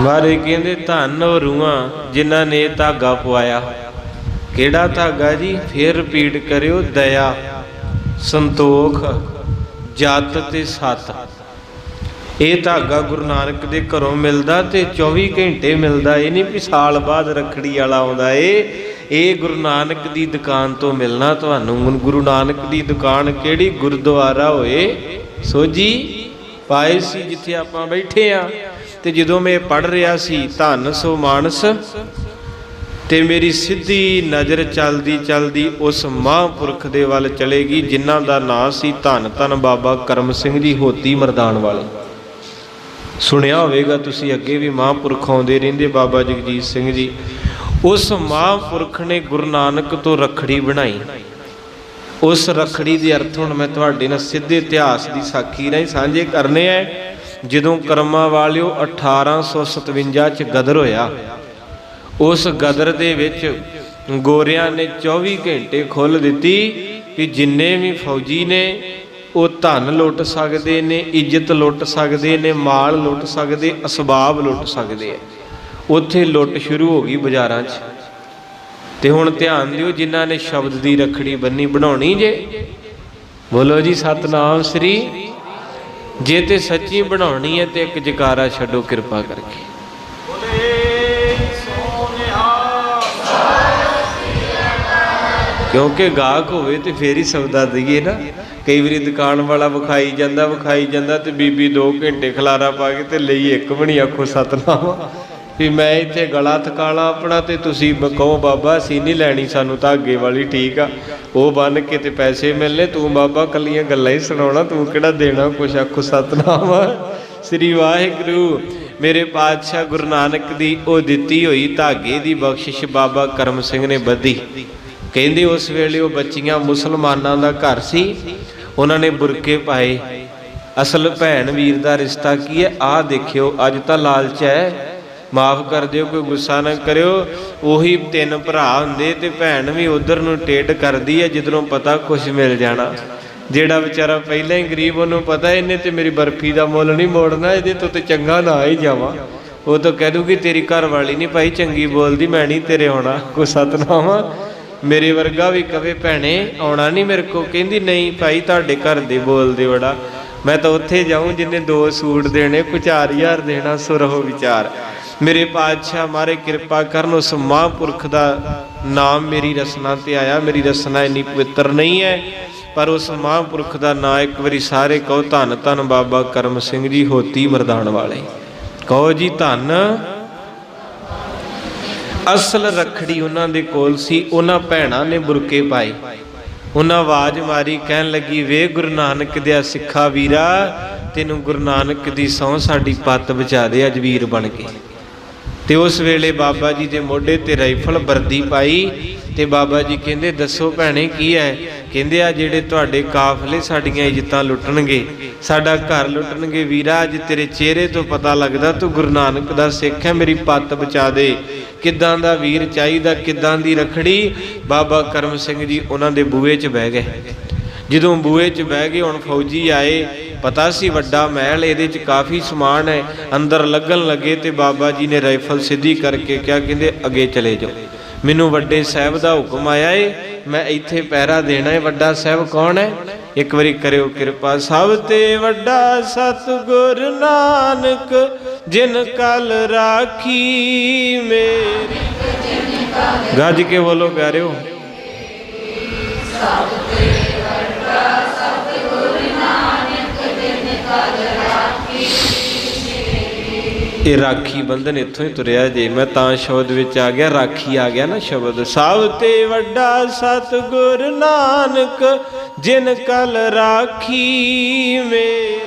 ਮਾਰੇ ਕਹਿੰਦੇ, ਧੰਨ ਉਹ ਰੂਹਾਂ ਜਿਨ੍ਹਾਂ ਨੇ ਧਾਗਾ ਪਵਾਇਆ। ਕਿਹੜਾ ਧਾਗਾ ਜੀ? ਫਿਰ ਰਿਪੀਟ ਕਰਿਓ, ਦਇਆ, ਸੰਤੋਖ, ਜਤ ਤੇ ਸਤ। ਇਹ ਧਾਗਾ ਗੁਰੂ ਨਾਨਕ ਦੇ ਘਰੋਂ ਮਿਲਦਾ ਤੇ 24 ਘੰਟੇ ਮਿਲਦਾ। ਇਹ ਨਹੀਂ ਵੀ ਸਾਲ ਬਾਅਦ ਰੱਖੜੀ ਵਾਲਾ ਆਉਂਦਾ ਏ। ਇਹ ਗੁਰੂ ਨਾਨਕ ਦੀ ਦੁਕਾਨ ਤੋਂ ਮਿਲਣਾ ਤੁਹਾਨੂੰ। ਗੁਰੂ ਨਾਨਕ ਦੀ ਦੁਕਾਨ ਕਿਹੜੀ? ਗੁਰਦੁਆਰਾ ਹੋਏ। ਸੋਜੀ ਪਾਏ ਸੀ ਜਿੱਥੇ ਆਪਾਂ ਬੈਠੇ ਆ। ਤੇ ਜਦੋਂ ਮੈਂ ਪੜ ਰਿਹਾ ਸੀ ਧਨ ਸੋ ਮਾਨਸ, ਤੇ ਮੇਰੀ ਸਿੱਧੀ ਨਜ਼ਰ ਚਲਦੀ ਚਲਦੀ ਉਸ ਮਹਾਂਪੁਰਖ ਦੇ ਵੱਲ ਚਲੇਗੀ ਜਿਨ੍ਹਾਂ ਦਾ ਨਾਂ ਸੀ ਧੰਨ ਧੰਨ ਬਾਬਾ ਕਰਮ ਸਿੰਘ ਜੀ ਹੋਤੀ ਮਰਦਾਨ ਵਾਲੇ। ਸੁਣਿਆ ਹੋਵੇਗਾ ਤੁਸੀਂ, ਅੱਗੇ ਵੀ ਮਹਾਂਪੁਰਖ ਆਉਂਦੇ ਰਹਿੰਦੇ ਬਾਬਾ ਜਗਜੀਤ ਸਿੰਘ ਜੀ। ਉਸ ਮਹਾਂਪੁਰਖ ਨੇ ਗੁਰੂ ਨਾਨਕ ਤੋਂ ਰਖੜੀ ਬਣਾਈ। ਉਸ ਰਖੜੀ ਦੇ ਅਰਥ ਹੁਣ ਮੈਂ ਤੁਹਾਡੇ ਨਾਲ ਸਿੱਧੇ ਇਤਿਹਾਸ ਦੀ ਸਾਖੀ ਨਾਲ ਸਾਂਝੇ ਕਰਨੇ ਆ। ਜਦੋਂ ਕਰਮਾਂ ਵਾਲਿਓ 1857 ਚ ਗਦਰ ਹੋਇਆ, ਉਸ ਗਦਰ ਦੇ ਵਿੱਚ ਗੋਰਿਆਂ ਨੇ 24 ਘੰਟੇ ਖੁੱਲ ਦਿੱਤੀ ਕਿ ਜਿੰਨੇ ਵੀ ਫੌਜੀ ਨੇ, ਉਹ ਧਨ ਲੁੱਟ ਸਕਦੇ ਨੇ, ਇੱਜ਼ਤ ਲੁੱਟ ਸਕਦੇ ਨੇ, ਮਾਲ ਲੁੱਟ ਸਕਦੇ, ਅਸਬਾਬ ਲੁੱਟ ਸਕਦੇ ਆ ਉੱਥੇ ਲੁੱਟ ਸ਼ੁਰੂ ਹੋ ਗਈ ਬਾਜ਼ਾਰਾਂ 'ਚ। ਤੇ ਹੁਣ ਧਿਆਨ ਦਿਓ ਜਿਨ੍ਹਾਂ ਨੇ ਸ਼ਬਦ ਦੀ ਰਖੜੀ ਬੰਨੀ, ਬਣਾਉਣੀ ਜੇ। ਬੋਲੋ ਜੀ, ਸਤਨਾਮ ਸ੍ਰੀ ਜੇ ਤੇ ਸੱਚੀ ਬਣਾਉਣੀ ਹੈ ਤੇ ਇੱਕ ਜਕਾਰਾ ਛੱਡੋ, ਕਿਰਪਾ ਕਰਕੇ। ਕਿਉਂਕਿ ਗਾਹਕ ਹੋਵੇ ਤੇ ਫੇਰ ਹੀ ਸੌਦਾ ਦਈਏ ਨਾ। ਕਈ ਵਾਰੀ ਦੁਕਾਨ ਵਾਲਾ ਵਿਖਾਈ ਜਾਂਦਾ ਵਿਖਾਈ ਜਾਂਦਾ ਤੇ ਬੀਬੀ 2 ਘੰਟੇ ਖਲਾਰਾ ਪਾ ਕੇ ਤੇ ਲਈ ਇੱਕ ਵੀ ਨਹੀਂ ਆਖੋ ਸਤਨਾਮ। ਵੀ ਮੈਂ ਇੱਥੇ ਗਲਾ ਥਕਾਲਾ ਆਪਣਾ ਤੇ ਤੁਸੀਂ ਕਹੋ ਬਾਬਾ, ਅਸੀਂ ਨਹੀਂ ਲੈਣੀ ਸਾਨੂੰ ਧਾਗੇ ਵਾਲੀ ਠੀਕ ਆ। ਉਹ ਬੰਨ ਕੇ ਤੇ ਪੈਸੇ ਮਿਲਨੇ, ਤੂੰ ਬਾਬਾ ਕੱਲੀਆਂ ਗੱਲਾਂ ਹੀ ਸੁਣਾਉਣਾ, ਤੂੰ ਕਿਹੜਾ ਦੇਣਾ ਕੁਛ? ਆਖੋ ਸਤਨਾਮ। ਸ੍ਰੀ ਵਾਹਿਗੁਰੂ, ਮੇਰੇ ਪਾਤਸ਼ਾਹ ਗੁਰੂ ਨਾਨਕ ਦੀ ਉਹ ਦਿੱਤੀ ਹੋਈ ਧਾਗੇ ਦੀ ਬਖਸ਼ਿਸ਼ ਬਾਬਾ ਕਰਮ ਸਿੰਘ ਨੇ ਬੱਧੀ। ਕਹਿੰਦੇ ਉਸ ਵੇਲੇ ਉਹ ਬੱਚੀਆਂ ਮੁਸਲਮਾਨਾਂ ਦਾ ਘਰ ਸੀ, ਉਹਨਾਂ ਨੇ ਬੁਰਕੇ ਪਾਏ। ਅਸਲ ਭੈਣ ਵੀਰ ਦਾ ਰਿਸ਼ਤਾ ਕੀ ਹੈ? ਆਹ ਦੇਖਿਓ, ਅੱਜ ਤਾਂ ਲਾਲਚ ਹੈ। ਮਾਫ ਕਰ ਦਿਓ, ਕੋਈ ਗੁੱਸਾ ਨਾ ਕਰਿਓ। ਉਹੀ ਤਿੰਨ ਭਰਾ ਹੁੰਦੇ ਤੇ ਭੈਣ ਵੀ ਉਧਰ ਨੂੰ ਟੇਟ ਕਰਦੀ ਹੈ ਜਿੱਧਰੋਂ ਪਤਾ ਕੁਝ ਮਿਲ ਜਾਣਾ। ਜਿਹੜਾ ਵਿਚਾਰਾ ਪਹਿਲਾਂ ਹੀ ਗਰੀਬ, ਉਹਨੂੰ ਪਤਾ ਇਹਨੇ ਤੇ ਮੇਰੀ ਬਰਫੀ ਦਾ ਮੁੱਲ ਨਹੀਂ ਮੋੜਨਾ, ਇਹਦੇ ਤੋਂ ਤੇ ਚੰਗਾ ਨਾ ਹੀ ਜਾਵਾਂ। ਉਹ ਤਾਂ ਕਹਿ ਦੂਗੀ ਤੇਰੀ ਘਰ ਵਾਲੀ ਨਹੀਂ ਭਾਈ, ਚੰਗੀ ਬੋਲਦੀ, ਮੈਂ ਨਹੀਂ ਤੇਰੇ ਆਉਣਾ। ਕੋ ਸਤਨਾਮ? ਮੇਰੇ ਵਰਗਾ ਵੀ ਕਵੇ, ਭੈਣੇ, ਆਉਣਾ ਨਹੀਂ ਮੇਰੇ ਕੋ ਕਹਿੰਦੀ, ਨਹੀਂ ਭਾਈ, ਤੁਹਾਡੇ ਘਰ ਦੇ ਬੋਲਦੇ ਬੜਾ ਮੈਂ ਤਾਂ ਉੱਥੇ ਜਾਊਂ, ਜਿੰਨੇ ਦੋ ਸੂਟ ਦੇਣੇ ਕੁ 4000 ਦੇਣਾ, ਸੁਰਹੋ ਵਿਚਾਰ। ਮੇਰੇ ਪਾਤਸ਼ਾਹ ਮਾਰੇ ਕਿਰਪਾ ਕਰਨ ਉਸ ਮਹਾਂਪੁਰਖ ਦਾ ਨਾਮ ਮੇਰੀ ਰਸਨਾ ਤੇ ਆਇਆ। ਮੇਰੀ ਰਸਨਾ ਇੰਨੀ ਪਵਿੱਤਰ ਨਹੀਂ ਹੈ, ਪਰ ਉਸ ਮਹਾਂਪੁਰਖ ਦਾ ਨਾਂ ਇੱਕ ਵਾਰੀ ਸਾਰੇ ਕਹੋ, ਧੰਨ ਧੰਨ ਬਾਬਾ ਕਰਮ ਸਿੰਘ ਜੀ, ਹੋਤੀ ਮਰਦਾਨ ਵਾਲੇ। ਕਹੋ ਜੀ, ਧੰਨ। ਅਸਲ ਰਖੜੀ ਉਹਨਾਂ ਦੇ ਕੋਲ ਸੀ, ਉਹਨਾਂ ਭੈਣਾਂ ਨੇ ਬੁਰਕੇ ਪਾਏ। ਉਹਨਾਂ ਆਵਾਜ਼ ਮਾਰੀ, ਕਹਿਣ ਲੱਗੀ, ਵੇ ਗੁਰੂ ਨਾਨਕ ਦੇ ਸਿੱਖਾ ਵੀਰਾ, ਤੈਨੂੰ ਗੁਰੂ ਨਾਨਕ ਦੀ ਸਹੁੰ ਸਾਡੀ ਪੱਤ ਬਚਾ ਦੇ, ਅੱਜ ਵੀਰ ਬਣ ਕੇ। ਤੇ ਉਸ ਵੇਲੇ ਬਾਬਾ ਜੀ ਦੇ ਮੋਢੇ ਤੇ ਰਾਈਫਲ ਵਰਦੀ ਪਾਈ ਤੇ ਬਾਬਾ ਜੀ ਕਹਿੰਦੇ, ਦੱਸੋ ਭੈਣੇ, ਕੀ ਹੈ? ਕਹਿੰਦੇ, ਆ ਜਿਹੜੇ ਤੁਹਾਡੇ ਕਾਫਲੇ ਸਾਡੀਆਂ ਇੱਜ਼ਤਾਂ ਲੁੱਟਣਗੇ, ਸਾਡਾ ਘਰ ਲੁੱਟਣਗੇ। ਵੀਰਾ, ਅੱਜ ਤੇਰੇ ਚਿਹਰੇ ਤੋਂ ਪਤਾ ਲੱਗਦਾ ਤੂੰ ਗੁਰੂ ਨਾਨਕ ਦਾ ਸਿੱਖ ਹੈ, ਮੇਰੀ ਪੱਤ ਬਚਾ ਦੇ। ਕਿੱਦਾਂ ਦਾ ਵੀਰ ਚਾਹੀਦਾ, ਕਿੱਦਾਂ ਦੀ ਰਖੜੀ? ਬਾਬਾ ਕਰਮ ਸਿੰਘ ਜੀ ਉਹਨਾਂ ਦੇ ਬੂਹੇ 'ਚ ਬਹਿ ਗਏ। ਜਦੋਂ ਬੂਹੇ 'ਚ ਬਹਿ ਗਏ, ਹੁਣ ਫੌਜੀ ਆਏ। ਪਤਾ ਸੀ ਵੱਡਾ ਮਹਿਲ, ਇਹਦੇ 'ਚ ਕਾਫੀ ਸਮਾਨ ਹੈ। ਅੰਦਰ ਲੱਗਣ ਲੱਗੇ ਤੇ ਬਾਬਾ ਜੀ ਨੇ ਰਾਈਫਲ ਸਿੱਧੀ ਕਰਕੇ ਕਿਹਾ, ਕਹਿੰਦੇ ਅੱਗੇ ਚਲੇ ਜਾਓ। ਮੈਨੂੰ ਵੱਡੇ ਸਾਹਿਬ ਦਾ ਹੁਕਮ ਆਇਆ ਏ, ਮੈਂ ਇੱਥੇ ਪਹਿਰਾ ਦੇਣਾ ਏ। ਵੱਡਾ ਸਾਹਿਬ ਕੌਣ ਹੈ? ਇੱਕ ਵਾਰੀ ਕਰਿਓ ਕਿਰਪਾ। ਸਭ ਤੇ ਵੱਡਾ ਸਤਿਗੁਰ ਨਾਨਕ, ਜਿਨ ਕਲ ਰਾਖੀ ਮੇਰੀ। ਗੱਜ ਕੇ ਬੋਲੋ ਪਿਆਰਿਓ। ਇਹ ਰਾਖੀ ਬੰਧਨ ਇੱਥੋਂ ਹੀ ਤੁਰਿਆ ਜੇ। ਮੈਂ ਤਾਂ ਸ਼ਬਦ ਵਿੱਚ ਆ ਗਿਆ, ਰਾਖੀ ਆ ਗਿਆ ਨਾ ਸ਼ਬਦ। ਸਭ ਤੇ ਵੱਡਾ ਸਤਿਗੁਰ ਨਾਨਕ, ਜਿਨ ਕਲ ਰਾਖੀ ਮੇਰੀ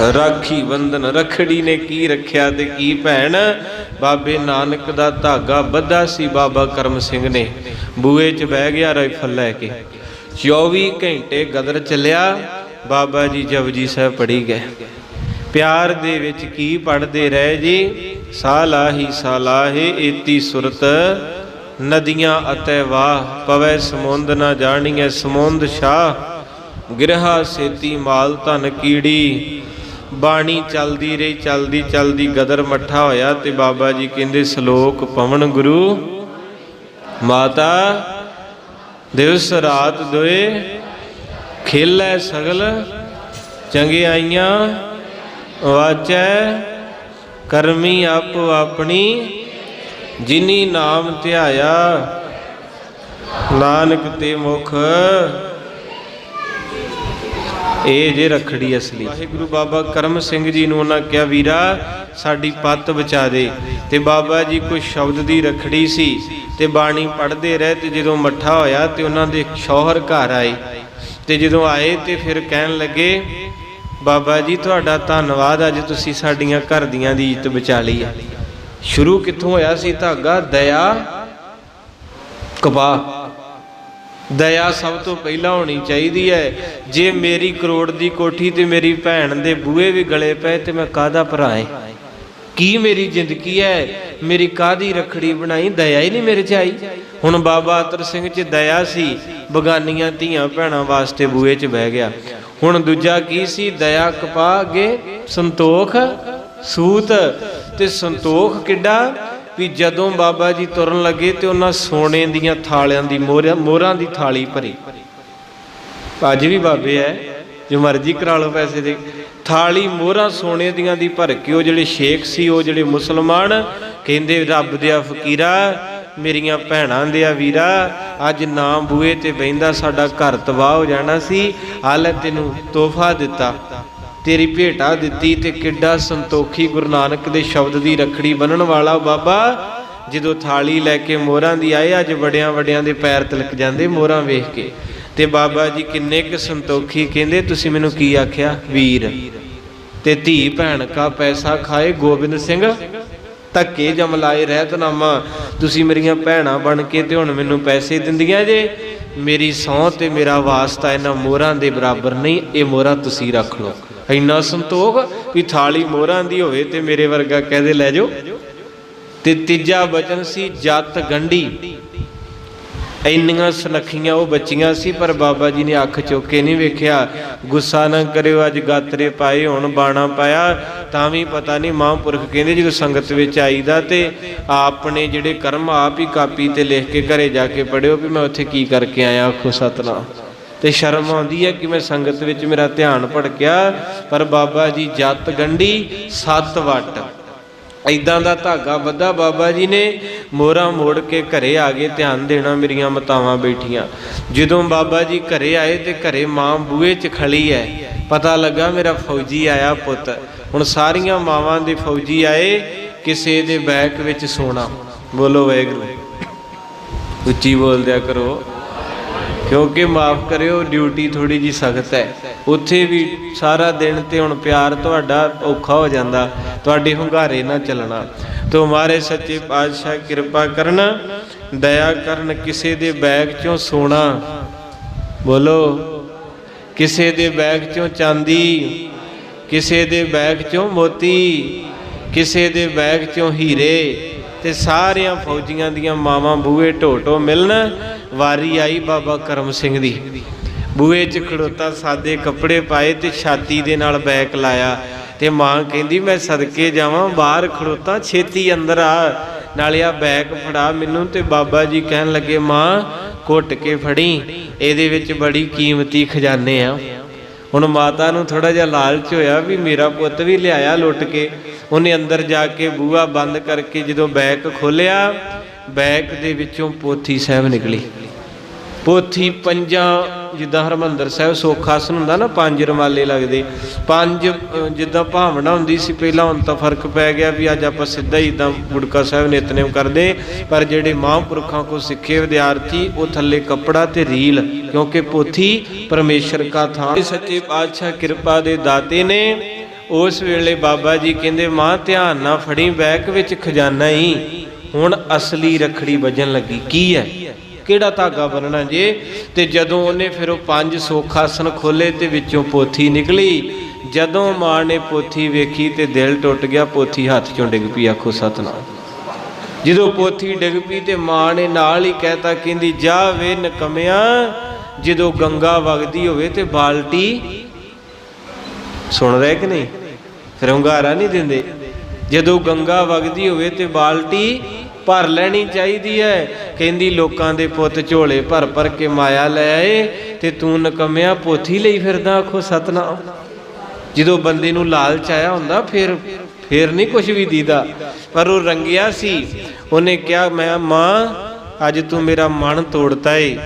ਰਾਖੀ ਬੰਧਨ ਰਖੜੀ ਨੇ ਕੀ ਰੱਖਿਆ ਤੇ ਕੀ ਭੈਣ? ਬਾਬੇ ਨਾਨਕ ਦਾ ਧਾਗਾ ਬੱਧਾ ਸੀ ਬਾਬਾ ਕਰਮ ਸਿੰਘ ਨੇ। ਬੂਏ 'ਚ ਬਹਿ ਗਿਆ ਰਾਈਫਲ ਲੈ ਕੇ। 24 ਘੰਟੇ ਗਦਰ ਚੱਲਿਆ, ਬਾਬਾ ਜੀ ਜਪਜੀ ਸਾਹਿਬ ਪੜੀ ਗਏ। ਪਿਆਰ ਦੇ ਵਿੱਚ ਕੀ ਪੜਦੇ ਰਹੇ ਜੀ? ਸਾਲਾਹੀ ਸਾਲਾਹੇ ਏਤੀ ਸੁਰਤ, ਨਦੀਆਂ ਅਤੇ ਵਾਹ, ਪਵੈ ਸਮੁੰਦ ਨਾ ਜਾਣੀਐ ਸਮੁੰਦ ਸ਼ਾਹ। ਗਿਰਹਾ ਸੇਤੀ ਮਾਲ ਧਨ ਕੀੜੀ ਬਾਣੀ ਚੱਲਦੀ ਰਹੀ, ਚੱਲਦੀ ਚੱਲਦੀ ਗਦਰ ਮੱਠਾ ਹੋਇਆ ਤੇ ਬਾਬਾ ਜੀ ਕਹਿੰਦੇ, ਸ਼ਲੋਕ ਪਵਨ ਗੁਰੂ, ਮਾਤਾ, ਦਿਵਸ ਰਾਤ ਦੋਏ, ਖੇਲੈ ਸਗਲ ਚੰਗਿਆਈਆਂ ਵਾਚੈ, ਕਰਮੀ ਆਪੋ ਆਪਣੀ, ਜਿਨੀ ਨਾਮ ਧਿਆਇਆ, ਨਾਨਕ ਤੇ ਮੁਖ ਇਹ ਜੇ ਰਖੜੀ ਅਸਲੀ। ਵਾਹਿਗੁਰੂ ਬਾਬਾ ਕਰਮ ਸਿੰਘ ਜੀ ਨੂੰ ਉਹਨਾਂ ਕਿਹਾ, ਵੀਰਾ, ਸਾਡੀ ਪੱਤ ਬਚਾ ਦੇ। ਤੇ ਬਾਬਾ ਜੀ ਕੋਈ ਸ਼ਬਦ ਦੀ ਰਖੜੀ ਸੀ ਤੇ ਬਾਣੀ ਪੜ੍ਹਦੇ ਰਹੇ ਤੇ ਜਦੋਂ ਮੱਠਾ ਹੋਇਆ ਤੇ ਉਹਨਾਂ ਦੇ ਸ਼ੌਹਰ ਘਰ ਆਏ। ਤੇ ਜਦੋਂ ਆਏ ਤੇ ਫਿਰ ਕਹਿਣ ਲੱਗੇ, ਬਾਬਾ ਜੀ, ਤੁਹਾਡਾ ਧੰਨਵਾਦ, ਅੱਜ ਤੁਸੀਂ ਸਾਡੀਆਂ ਘਰ ਦੀਆਂ ਦੀ ਇੱਜ਼ਤ ਬਚਾ ਲਈ ਹੈ ਸ਼ੁਰੂ ਕਿੱਥੋਂ ਹੋਇਆ ਸੀ ਧਾਗਾ, ਦਇਆ ਕਪਾ ਦਇਆ ਸਭ ਤੋਂ ਪਹਿਲਾਂ ਹੋਣੀ ਚਾਹੀਦੀ ਹੈ। ਜੇ ਮੇਰੀ ਕਰੋੜ ਦੀ ਕੋਠੀ ਤੇ ਮੇਰੀ ਭੈਣ ਦੇ ਬੂਹੇ ਵੀ ਗਲੇ ਪਏ ਤੇ ਮੈਂ ਕਾਹਦਾ ਭਰਾ ਏ? ਕੀ ਮੇਰੀ ਜ਼ਿੰਦਗੀ ਹੈ? ਮੇਰੀ ਕਾਦੀ ਰਖੜੀ ਬਣਾਈ? ਦਇਆ ਹੀ ਨਹੀਂ ਮੇਰੇ ਚ ਆਈ। ਹੁਣ ਬਾਬਾ ਅਤਰ ਸਿੰਘ ਚ ਦਇਆ ਸੀ, ਬਗਾਨੀਆਂ ਧੀਆਂ ਭੈਣਾਂ ਵਾਸਤੇ ਬੂਹੇ ਚ ਬਹਿ ਗਿਆ। ਹੁਣ ਦੂਜਾ ਕੀ ਸੀ? ਦਇਆ ਕਪਾ ਅੱਗੇ ਸੰਤੋਖ ਸੂਤ ਤੇ ਸੰਤੋਖ ਕਿੱਡਾ? ਵੀ ਜਦੋਂ ਬਾਬਾ ਜੀ ਤੁਰਨ ਲੱਗੇ ਤੇ ਉਹਨਾਂ ਸੋਨੇ ਦੀਆਂ ਥਾਲਿਆਂ ਦੀ ਮੋਹਰਾਂ ਮੋਹਰਾਂ ਦੀ ਥਾਲੀ ਭਰੀ। ਅੱਜ ਵੀ ਬਾਬੇ ਐ, ਜੋ ਮਰਜ਼ੀ ਕਰਾ ਲਓ ਪੈਸੇ ਦੇ। ਥਾਲੀ ਮੋਹਰਾਂ ਸੋਨੇ ਦੀਆਂ ਦੀ ਭਰ ਕੇ ਉਹ ਜਿਹੜੇ ਸ਼ੇਖ ਸੀ, ਉਹ ਜਿਹੜੇ ਮੁਸਲਮਾਨ, ਕਹਿੰਦੇ ਰੱਬ ਦੇ ਫਕੀਰਾ, ਮੇਰੀਆਂ ਭੈਣਾਂ ਦੇ ਆ ਵੀਰਾ, ਅੱਜ ਨਾ ਬੂਏ ਤੇ ਬੈੰਦਾ ਸਾਡਾ ਘਰ ਤਬਾਹ ਹੋ ਜਾਣਾ ਸੀ ਹਾਲੇ ਤੈਨੂੰ ਤੋਹਫਾ ਦਿੱਤਾ। ਤੇਰੀ ਭੇਟਾ ਦਿੱਤੀ ਤੇ ਕਿੱਡਾ ਸੰਤੋਖੀ ਗੁਰੂ ਨਾਨਕ ਦੇ ਸ਼ਬਦ ਦੀ ਰਖੜੀ ਬੰਨਣ ਵਾਲਾ ਬਾਬਾ। ਜਦੋਂ ਥਾਲੀ ਲੈ ਕੇ ਮੋਹਰਾਂ ਦੀ ਆਏ, ਅੱਜ ਵੱਡਿਆਂ ਵੱਡਿਆਂ ਦੇ ਪੈਰ ਤਿਲਕ ਜਾਂਦੇ ਮੋਹਰਾਂ ਵੇਖ ਕੇ। ਤੇ ਬਾਬਾ ਜੀ ਕਿੰਨੇ ਕੁ ਸੰਤੋਖੀ ਕਹਿੰਦੇ, ਤੁਸੀਂ ਮੈਨੂੰ ਕੀ ਆਖਿਆ? ਵੀਰ, ਤੇ ਧੀ ਭੈਣ ਕਾ ਪੈਸਾ ਖਾਏ ਗੋਬਿੰਦ ਸਿੰਘ, ਧੱਕੇ ਜਮਲਾਏ ਰਹਿਤਨਾਮਾ ਤੁਸੀਂ ਮੇਰੀਆਂ ਭੈਣਾਂ ਬਣ ਕੇ ਤੇ ਹੁਣ ਮੈਨੂੰ ਪੈਸੇ ਦਿੰਦੀਆਂ ਜੇ। ਮੇਰੀ ਸਹੁੰ ਤੇ ਮੇਰਾ ਵਾਸਤਾ ਇਹਨਾਂ ਮੋਹਰਾਂ ਦੇ ਬਰਾਬਰ ਨਹੀਂ, ਇਹ ਮੋਹਰਾਂ ਤੁਸੀਂ ਰੱਖ ਲਓ। ਇੰਨਾ ਸੰਤੋਖ ਵੀ ਥਾਲੀ ਮੋਹਰਾਂ ਦੀ ਹੋਵੇ ਤੇ ਮੇਰੇ ਵਰਗਾ ਕਹਦੇ ਲੈ ਜਾਓ। ਤੇ ਤੀਜਾ ਬਚਨ ਸੀ ਜਤ ਗੰਢੀ। ਇੰਨੀਆਂ ਸੁਨੱਖੀਆਂ ਉਹ ਬੱਚੀਆਂ ਸੀ, ਪਰ ਬਾਬਾ ਜੀ ਨੇ ਅੱਖ ਚੁੱਕ ਕੇ ਨਹੀਂ ਵੇਖਿਆ। ਗੁੱਸਾ ਨਾ ਕਰਿਓ, ਅੱਜ ਗਾਤਰੇ ਪਾਏ, ਹੁਣ ਬਾਣਾ ਪਾਇਆ। ਤਾਂ ਵੀ ਪਤਾ ਨਹੀਂ ਮਹਾਂਪੁਰਖ ਕਹਿੰਦੇ ਜਦੋਂ ਸੰਗਤ ਵਿੱਚ ਆਈਦਾ ਤੇ ਆਪਣੇ ਜਿਹੜੇ ਕਰਮ ਆਪ ਹੀ ਕਾਪੀ ਤੇ ਲਿਖ ਕੇ ਘਰੇ ਜਾ ਕੇ ਪੜਿਓ ਵੀ ਮੈਂ ਉੱਥੇ ਕੀ ਕਰਕੇ ਆਇਆ, ਆਖੋ ਸਤਨਾਮ। ਤੇ ਸ਼ਰਮ ਆਉਂਦੀ ਹੈ ਕਿ ਮੈਂ ਸੰਗਤ ਵਿੱਚ ਮੇਰਾ ਧਿਆਨ ਭਟਕਿਆ ਪਰ ਬਾਬਾ ਜੀ ਜਤ ਗੰਢੀ, ਸੱਤ ਵਟ। ਐਦਾਂ ਦਾ ਧਾਗਾ ਬੱਧਾ ਬਾਬਾ ਜੀ ਨੇ, ਮੋਹਰਾ ਮੋੜ ਕੇ ਘਰੇ ਆ ਗਏ, ਧਿਆਨ ਦੇਣਾ ਮੇਰੀਆਂ ਮਤਾਵਾਂ ਬੈਠੀਆਂ। ਜਦੋਂ ਬਾਬਾ ਜੀ ਘਰੇ ਆਏ ਤੇ ਘਰੇ ਮਾਂ ਬੂਹੇ 'ਚ ਖੜੀ ਐ ਪਤਾ ਲੱਗਾ ਮੇਰਾ ਫੌਜੀ ਆਇਆ ਪੁੱਤ। ਹੁਣ ਸਾਰੀਆਂ ਮਾਵਾਂ ਦੇ ਫੌਜੀ ਆਏ, ਕਿਸੇ ਦੇ ਬੈਕ ਵਿੱਚ ਸੋਨਾ। ਬੋਲੋ ਵੈਗਰੂ ਉੱਚੀ ਬੋਲਦਿਆ ਕਰੋ। ਕਿਉਂਕਿ ਮਾਫ ਕਰਿਓ ਡਿਊਟੀ ਥੋੜੀ ਜੀ ਸਖਤ ਹੈ। ਉੱਥੇ ਵੀ ਸਾਰਾ ਦਿਨ ਤੇ ਹੁਣ ਪਿਆਰ ਤੁਹਾਡਾ ਔਖਾ ਹੋ ਜਾਂਦਾ, ਤੁਹਾਡੇ ਹੁੰਗਾਰੇ ਨਾ ਚੱਲਣਾ। ਤੋ ਮਾਰੇ ਸੱਚੇ ਪਾਤਸ਼ਾਹ, ਕਿਰਪਾ ਕਰਨ, ਦਇਆ ਕਰਨ, ਕਿਸੇ ਦੇ ਬੈਗ ਚੋਂ ਸੋਨਾ। ਬੋਲੋ, ਕਿਸੇ ਦੇ ਬੈਗ ਚੋਂ ਚਾਂਦੀ, ਕਿਸੇ ਦੇ ਬੈਗ ਚੋਂ ਮੋਤੀ, ਕਿਸੇ ਦੇ ਬੈਗ ਚੋਂ ਹੀਰੇ। ਤੇ ਸਾਰਿਆਂ ਫੌਜੀਆਂ ਦੀਆਂ ਮਾਵਾਂ ਬੂਹੇ ਢੋਟੋ ਮਿਲਣ। ਵਾਰੀ ਆਈ ਬਾਬਾ ਕਰਮ ਸਿੰਘ ਦੀ। ਬੂਹੇ 'ਚ ਖੜੋਤਾ, ਸਾਦੇ ਕੱਪੜੇ ਪਾਏ ਤੇ ਛਾਤੀ ਦੇ ਨਾਲ ਬੈਕ ਲਾਇਆ ਤੇ ਮਾਂ ਕਹਿੰਦੀ, ਮੈਂ ਸਦਕੇ ਜਾਵਾਂ, ਬਾਹਰ ਖੜੋਤਾ, ਛੇਤੀ ਅੰਦਰ ਆ। ਨਾਲੇ ਆ ਬੈਕ ਫੜਾ ਮੈਨੂੰ ਤੇ ਬਾਬਾ ਜੀ ਕਹਿਣ ਲੱਗੇ, ਮਾਂ, ਘੁੱਟ ਕੇ ਫੜੀ। ਇਹਦੇ ਵਿੱਚ ਬੜੀ ਕੀਮਤੀ ਖਜ਼ਾਨੇ ਆ। ਹੁਣ ਮਾਤਾ ਨੂੰ ਥੋੜਾ ਜਿਹਾ ਲਾਲਚ ਹੋਇਆ ਵੀ ਮੇਰਾ ਪੁੱਤ ਵੀ ਲਿਆਇਆ ਲੁੱਟ ਕੇ। ਉਹਨੇ ਅੰਦਰ ਜਾ ਕੇ ਬੂਹਾ ਬੰਦ ਕਰਕੇ ਜਦੋਂ ਬੈਗ ਖੋਲਿਆ ਬੈਗ ਦੇ ਵਿੱਚੋਂ ਪੋਥੀ ਸਾਹਿਬ ਨਿਕਲੀ। ਪੋਥੀ ਪੰਜਾਂ, ਜਿੱਦਾਂ ਹਰਮੰਦਰ ਸਾਹਿਬ ਸੋਖਾਸਨ ਹੁੰਦਾ ਨਾ, ਪੰਜ ਰਮਾਲੇ ਲੱਗਦੇ। ਪੰਜ, ਜਿੱਦਾਂ ਭਾਵਨਾ ਹੁੰਦੀ ਸੀ, ਪਹਿਲਾਂ ਹੁਣ ਤਾਂ ਫ਼ਰਕ ਪੈ ਗਿਆ ਵੀ ਅੱਜ ਆਪਾਂ ਸਿੱਧਾ ਹੀ ਇਦਾਂ ਗੁੜਕਾ ਸਾਹਿਬ ਨਿਤਨੇਮ ਕਰਦੇ। ਪਰ ਜਿਹੜੇ ਮਹਾਂਪੁਰਖਾਂ ਕੋ ਸਿੱਖੇ ਵਿਦਿਆਰਥੀ, ਉਹ ਥੱਲੇ ਕੱਪੜਾ ਤੇ ਰੀਲ, ਕਿਉਂਕਿ ਪੋਥੀ ਪਰਮੇਸ਼ਰ ਕਾ ਥਾਂ। ਸੱਚੇ ਪਾਤਸ਼ਾਹ ਕਿਰਪਾ ਦੇ ਦਾਤੇ ਨੇ। ਉਸ ਵੇਲੇ ਬਾਬਾ ਜੀ ਕਹਿੰਦੇ, ਮਾਂ, ਧਿਆਨ ਨਾਲ ਫੜੀ, ਬੈਕ ਵਿੱਚ ਖਜ਼ਾਨਾ ਹੀ ਹੁਣ ਅਸਲੀ ਰਖੜੀ ਵੱਜਣ ਲੱਗੀ। ਕੀ ਹੈ ਕਿਹੜਾ ਧਾਗਾ ਬੰਨਣਾ ਜੇ? ਤੇ ਜਦੋਂ ਉਹਨੇ ਫਿਰ ਉਹ ਪੰਜ ਸੋਖਾਸਨ ਖੋਲੇ ਤੇ ਵਿੱਚੋਂ ਪੋਥੀ ਨਿਕਲੀ। ਜਦੋਂ ਮਾਂ ਨੇ ਪੋਥੀ ਵੇਖੀ ਤੇ ਦਿਲ ਟੁੱਟ ਗਿਆ, ਪੋਥੀ ਹੱਥ ਚੋਂ ਡਿੱਗ ਪਈ, ਆਖੋ, ਸਤਨਾਮ। ਜਦੋਂ ਪੋਥੀ ਡਿੱਗ ਪਈ ਤੇ ਮਾਂ ਨੇ ਨਾਲ ਹੀ ਕਹਿਤਾ, ਕਹਿੰਦੀ, ਜਾ ਵੇ ਨਕਮਿਆ, ਜਦੋਂ ਗੰਗਾ ਵਗਦੀ ਹੋਵੇ ਤੇ ਬਾਲਟੀ। ਸੁਣ ਰਹੇ ਕਿ ਨਹੀਂ? ਫਿਰ ਹੁੰਗਾਰਾ ਨਹੀਂ ਦਿੰਦੇ। ਜਦੋਂ ਗੰਗਾ ਵਗਦੀ ਹੋਵੇ ਤੇ ਬਾਲਟੀ ਭਰ ਲੈਣੀ ਚਾਹੀਦੀ ਹੈ। ਕਹਿੰਦੀ ਲੋਕਾਂ ਦੇ ਪੁੱਤ ਝੋਲੇ ਭਰ ਭਰ ਕੇ ਮਾਇਆ ਲੈ ਆਏ ਤੇ ਤੂੰ ਨਕਮਿਆ ਪੋਥੀ ਲਈ ਫਿਰਦਾ ਆਖੋ ਸਤਨਾਮ। ਜਦੋਂ ਬੰਦੇ ਨੂੰ ਲਾਲਚ ਆਇਆ ਹੁੰਦਾ ਫਿਰ ਫਿਰ ਨਹੀਂ ਕੁਝ ਵੀ ਦੀਦਾ। ਪਰ ਉਹ ਰੰਗਿਆ ਸੀ। ਉਹਨੇ ਕਿਹਾ, ਮੈਂ ਮਾਂ, ਅੱਜ ਤੂੰ ਮੇਰਾ ਮਨ ਤੋੜਤਾ ਏ।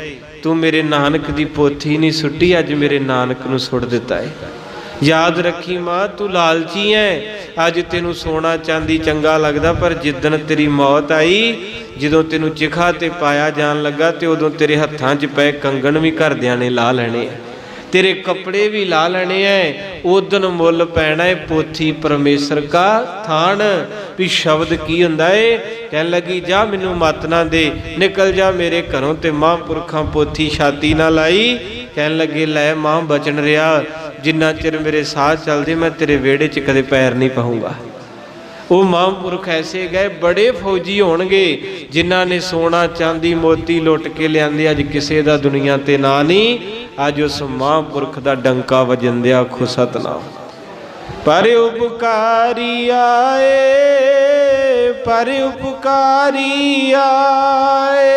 ਤੂੰ ਮੇਰੇ ਨਾਨਕ ਦੀ ਪੋਥੀ ਨਹੀਂ ਸੁੱਟੀ, ਅੱਜ ਮੇਰੇ ਨਾਨਕ ਨੂੰ ਸੁੱਟ ਦਿੱਤਾ ਏ। ਯਾਦ ਰੱਖੀ ਮਾਂ, ਤੂੰ ਲਾਲਚੀ ਐ। ਅੱਜ ਤੈਨੂੰ ਸੋਨਾ ਚਾਂਦੀ ਚੰਗਾ ਲੱਗਦਾ, ਪਰ ਜਿੱਦਣ ਤੇਰੀ ਮੌਤ ਆਈ, ਜਦੋਂ ਤੈਨੂੰ ਚਿਖਾ ਤੇ ਪਾਇਆ ਜਾਣ ਲੱਗਾ, ਤੇ ਉਦੋਂ ਤੇਰੇ ਹੱਥਾਂ 'ਚ ਪਏ ਕੰਗਣ ਵੀ ਘਰਦਿਆਂ ਨੇ ਲਾ ਲੈਣੇ ਤੇਰੇ ਕੱਪੜੇ ਵੀ ਲਾ ਲੈਣੇ ਐ। ਉਦਨ ਮੁੱਲ ਪੈਣਾ ਏ ਪੋਥੀ ਪਰਮੇਸ਼ਰ ਕਾ ਥਾਨ। ਵੀ ਸ਼ਬਦ ਕੀ ਹੁੰਦਾ ਏ? ਕਹਿਣ ਲੱਗੀ, ਜਾ ਮੈਨੂੰ ਮਤ ਨਾ ਦੇ। ਨਿਕਲ ਜਾ ਮੇਰੇ ਘਰੋਂ ਤੇ ਮਹਾਂਪੁਰਖਾਂ ਪੋਥੀ ਛਾਤੀ ਨਾ ਲਾਈ। ਕਹਿਣ ਲੱਗੇ, ਲੈ ਮਾਂ, ਬਚਨ ਰਿਆ ਜਿੰਨਾ ਚਿਰ ਮੇਰੇ ਸਾਹ ਚੱਲਦੇ, ਮੈਂ ਤੇਰੇ ਵਿਹੜੇ 'ਚ ਕਦੇ ਪੈਰ ਨਹੀਂ ਪਾਉਂਗਾ। ਉਹ ਮਹਾਂਪੁਰਖ ਐਸੇ ਗਏ, ਬੜੇ ਫੌਜੀ ਹੋਣਗੇ, ਜਿਨ੍ਹਾਂ ਨੇ ਸੋਨਾ, ਚਾਂਦੀ, ਮੋਤੀ ਲੁੱਟ ਕੇ ਲਿਆਂਦੇ। ਅੱਜ ਕਿਸੇ ਦਾ ਦੁਨੀਆ ਤੇ ਨਾਂ ਨਹੀਂ, ਅੱਜ ਉਸ ਮਹਾਂਪੁਰਖ ਦਾ ਡੰਕਾ ਵਜੰਦਿਆ ਆਖੋ, ਸਤਨਾਮ। ਪਰ ਉਪਕਾਰੀ ਆਏ, ਪਰ ਉਪਕਾਰੀ ਆਏ।